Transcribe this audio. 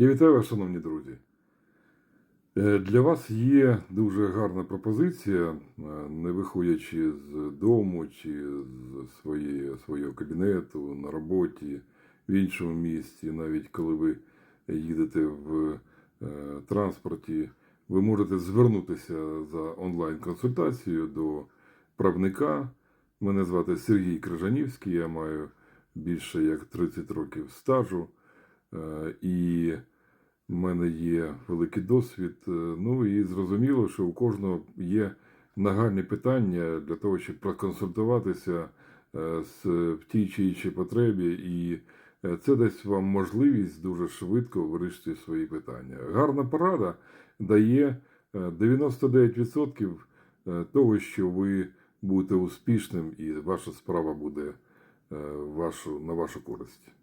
Я вітаю вас, шановні друзі. Е, Для вас є дуже гарна пропозиція, е, не виходячи з дому чи з своєї, свого кабінету на роботі в іншому місті, навіть коли ви їдете в е, транспорті, ви можете звернутися за онлайн-консультацією до правника. Мене звати Сергій Крижанівський, я маю більше як 30 років стажу. І в мене є великий досвід. Е, Ну і зрозуміло, що у кожного є нагальні питання для того, щоб проконсультуватися е, з в тій чи іншій потребі, і е, це дасть вам можливість дуже швидко вирішити свої питання. Гарна порада дає е, 99% е, того, що ви будете успішним, і ваша справа буде вашу, на вашу користь.